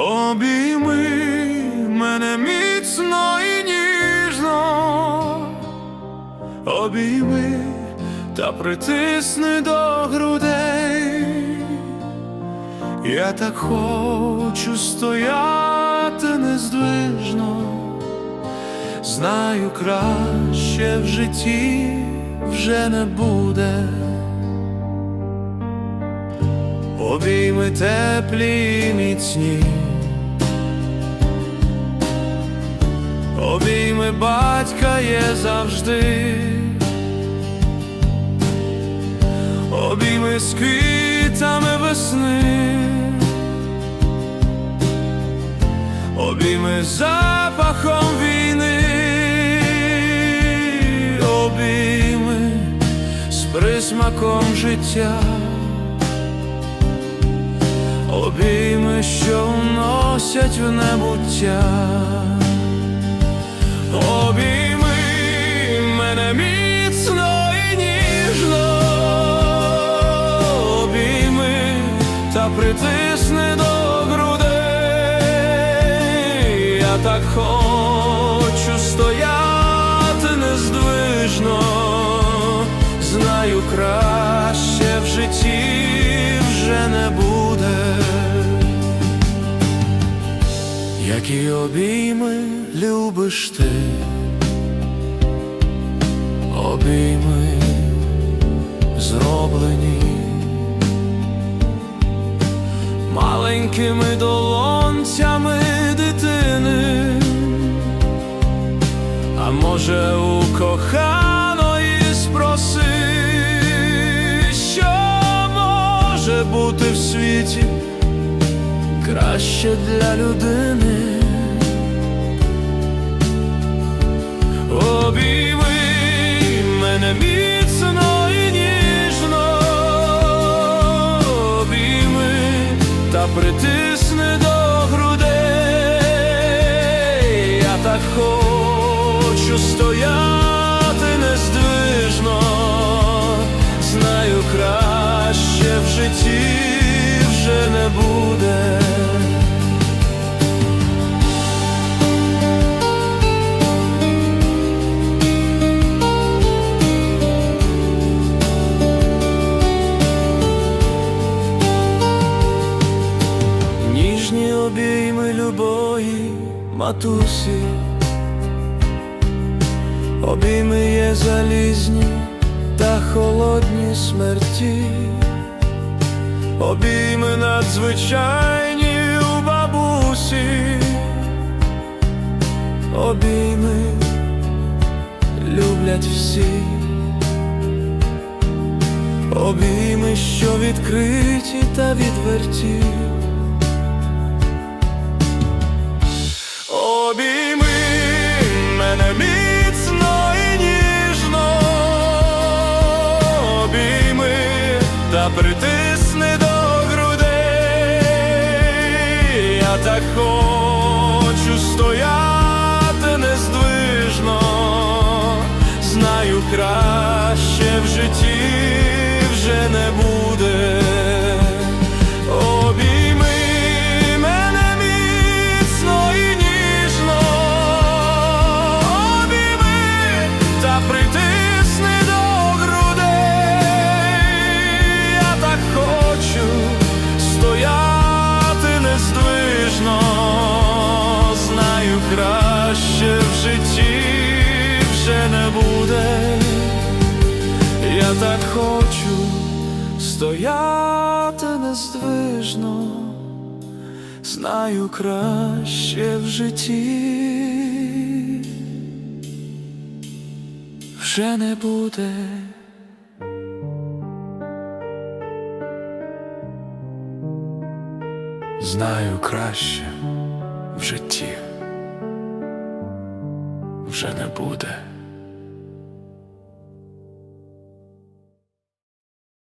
Обійми мене міцно і ніжно, обійми та притисни до грудей. Я так хочу стояти нездвижно, знаю, краще в житті вже не буде. Обійми теплі і міцні, обійми батька є завжди, обійми з квітами весни, обійми запахом війни, обійми з присмаком життя. Обійми, що вносять в небуття, та притисни до грудей. Я так хочу стояти нездвижно, знаю краще в житті вже не буде. Які обійми любиш ти, обійми зроблені маленькими долонцями дитини, а може у коханої спроси, що може бути в світі краще для людини. Та притисни до грудей. Я так хочу стояти нездвижно, знаю краще в житті матусі, обійми є залізні та холодні смерті, обійми надзвичайні у бабусі, обійми люблять всі. Обійми, що відкриті та відверті. Та притисни до грудей. Я так хочу стояти нездвижно, знаю краще в житті вже не буде. Знаю краще в житті вже не буде. Я так хочу стояти нездвижно, знаю краще в житті вже не буде. Знаю краще в житті вже не буде.